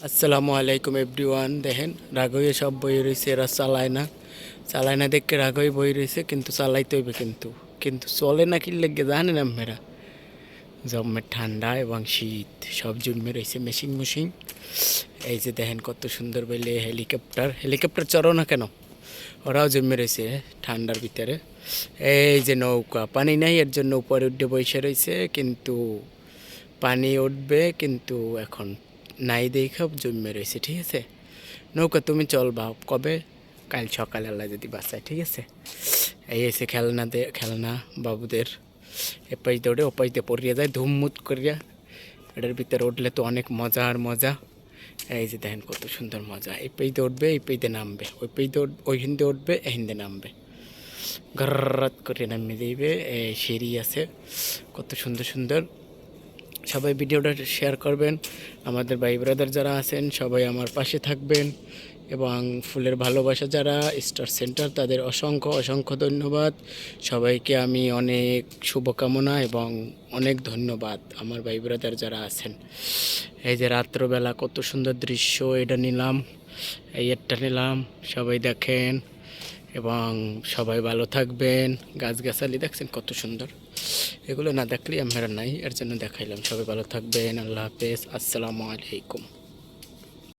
আসসালামু আলাইকুম এভরিওয়ান। দেখেন রাগয়ে সব বই রয়েছে এরা চালায় না। চালায় না দেখে রাগই বই রয়েছে কিন্তু চালাইতে হইবে কিন্তু। কিন্তু চলে না কি লেগে জানেন আপনারা জম্মের ঠান্ডা এবং শীত, সব জন্মে রয়েছে মেশিন মেশিন। এই যে দেখেন, কত সুন্দর বলে হেলিকপ্টার। হেলিকপ্টার চড়ো না কেন? ওরাও জন্মে রয়েছে ঠান্ডার ভিতরে। এই যে নৌকা, পানি নাই, এর জন্য উপরে উঠে বসে রয়েছে কিন্তু পানি উঠবে, কিন্তু এখন নাই দেখা জন্মে রয়েছে ঠিক আছে? নৌকা তুমি চল চলবা, কবে? কাল সকালবেলা যদি বাসায় ঠিক আছে? এই এসে খেলনা দে, খেলনা বাবুদের। এপাই দৌড়ে দিয়ে পড়িয়ে যায়, ধুমমুত করিয়া। এটার ভিতরে উঠলে তো অনেক মজা আর মজা। এই যে দেখেন কত সুন্দর মজা। এই পেইতে উঠবে এই পেইতে নামবে। ওই উঠ ওই হিন্দে উঠবে এই হিন্দে নামবে। গর্রাত করে নামিয়ে দিবে। এই সিঁড়ি আছে। কত সুন্দর সুন্দর। সবাই ভিডিওটা শেয়ার করবেন। আমাদের ভাই ব্রাদার যারা আছেন, সবাই আমার পাশে থাকবেন এবং ফুলের ভালোবাসা যারা স্টার সেন্টার তাদের অসংখ্য অসংখ্য ধন্যবাদ। সবাইকে আমি অনেক শুভকামনা এবং অনেক ধন্যবাদ আমার ভাই ব্রাদার যারা আছেন। এই যে রাত্রবেলা কত সুন্দর দৃশ্য, এটা নিলাম, এই একটা নিলাম, সবাই দেখেন এবং সবাই ভালো থাকবেন। গাছগাছালি দেখছেন কত সুন্দর। এগুলো না দেখলেই আমরা নাই, এর জন্য দেখাইলাম। সবাই ভালো থাকবেন, আল্লাহ হাফেজ, আসসালামু আলাইকুম।